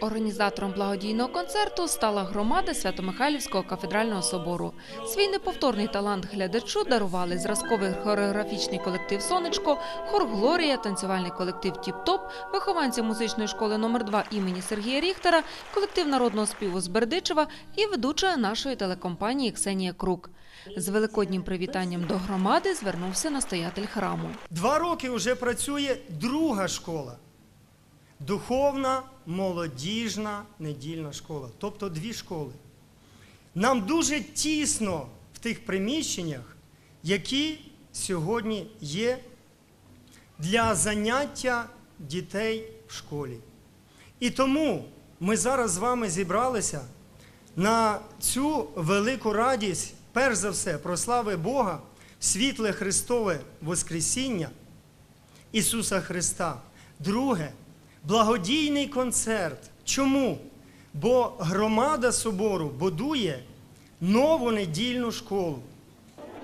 Організатором благодійного концерту стала громада Свято-Михайлівського кафедрального собору. Свій неповторний талант глядачу дарували зразковий хореографічний колектив Сонечко, хор Глорія, танцювальний колектив Тіп-Топ, вихованці музичної школи номер 2 імені Сергія Ріхтера, колектив народного співу з Бердичева і ведуча нашої телекомпанії Ксенія Крук. З великоднім привітанням до громади звернувся настоятель храму. Два роки вже працює друга школа. Духовна, молодіжна, недільна школа. Тобто дві школи. Нам дуже тісно в тих приміщеннях, які сьогодні є для заняття дітей в школі. І тому ми зараз з вами зібралися на цю велику радість, перш за все, прослави Бога, світле Христове Воскресіння Ісуса Христа. Друге, благодійний концерт. Чому? Бо громада собору будує нову недільну школу.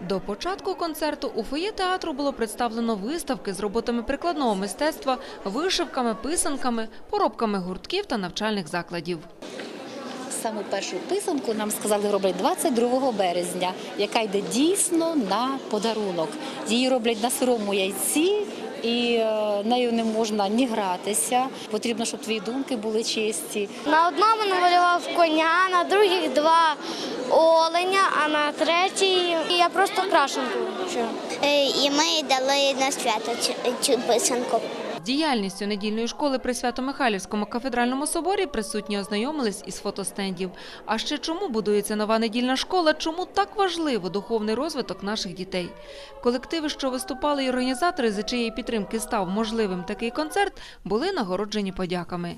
До початку концерту у фоє театру було представлено виставки з роботами прикладного мистецтва, вишивками, писанками, поробками гуртків та навчальних закладів. Саму першу писанку нам сказали робити 22 березня, яка йде дійсно на подарунок. Її роблять на сирому яйці. І е, нею не можна ні гратися. Потрібно, щоб твої думки були чисті. На одному намалював коня, на других два оленя, а на третій я просто крашенку. Е, І ми дали на свято цю, цю писанку. Діяльністю недільної школи при Свято-Михайлівському кафедральному соборі присутні ознайомились із фотостендів. А ще чому будується нова недільна школа, чому так важливо духовний розвиток наших дітей? Колективи, що виступали і організатори, за чиєї підтримки став можливим такий концерт, були нагороджені подяками.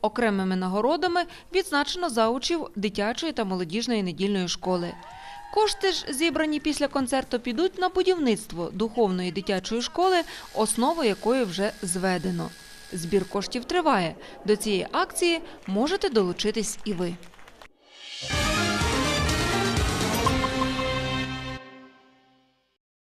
Окремими нагородами відзначено заучів дитячої та молодіжної недільної школи. Кошти ж, зібрані після концерту, підуть на будівництво духовної дитячої школи, основу якої вже зведено. Збір коштів триває. До цієї акції можете долучитись і ви.